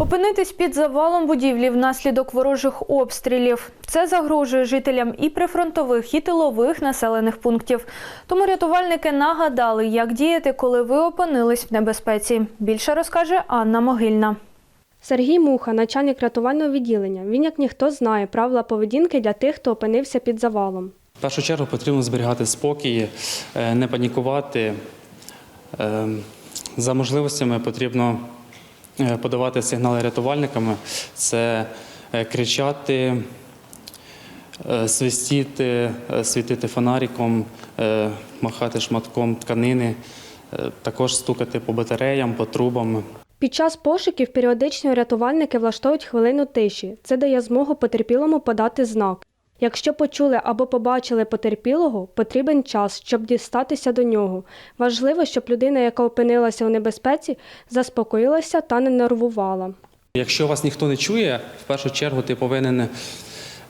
Опинитись під завалом будівлі внаслідок ворожих обстрілів. Це загрожує жителям і прифронтових, і тилових населених пунктів. Тому рятувальники нагадали, як діяти, коли ви опинились в небезпеці. Більше розкаже Анна Могильна. Сергій Муха, начальник рятувального відділення. Він, як ніхто, знає правила поведінки для тих, хто опинився під завалом. В першу чергу потрібно зберігати спокій, е, не панікувати. Е, За можливостями потрібно подавати сигнали рятувальниками. Це е, кричати, е, свистіти, е, світити фонариком, е, махати шматком тканини, е, також стукати по батареям, по трубам. Під час пошуків періодично рятувальники влаштовують хвилину тиші. Це дає змогу потерпілому подати знак. Якщо почули або побачили потерпілого, потрібен час, щоб дістатися до нього. Важливо, щоб людина, яка опинилася у небезпеці, заспокоїлася та не нервувала. Якщо вас ніхто не чує, в першу чергу ти повинен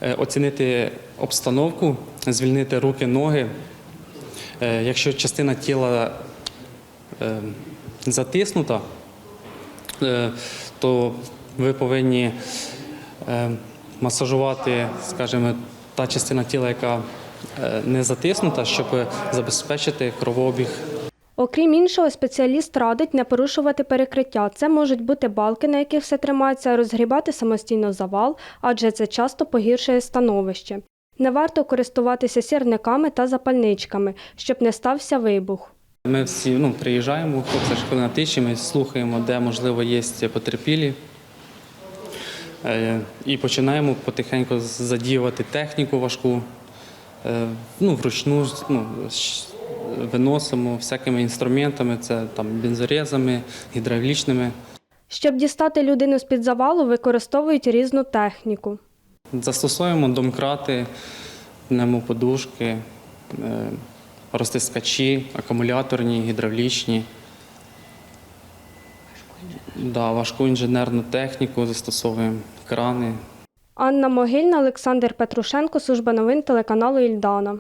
е, оцінити обстановку, звільнити руки, ноги. Е, Якщо частина тіла е, затиснута, то ви повинні масажувати, скажімо, та частина тіла, яка е, не затиснута, щоб забезпечити кровообіг Окрім іншого, спеціаліст радить не порушувати перекриття. Це можуть бути балки, на яких все тримається, розгрібати самостійно завал, адже це часто погіршує становище. Не варто користуватися сірниками та запальничками, щоб не стався вибух. Ми всі ну, приїжджаємо, це ж тиші, ми слухаємо, де можливо є потерпілі. Е, І починаємо потихеньку задіювати техніку важку, Е, ну, вручну ну, виносимо всякими інструментами, це там бензорезами, гідравлічними. Щоб дістати людину з-під завалу, використовують різну техніку. Застосовуємо домкрати, пневмоподушки, е, розтискачі, акумуляторні, гідравлічні. Да, важку інженерну техніку застосовуємо, крани. Анна Могильна, Олександр Петрушенко, служба новин телеканалу Ільдана.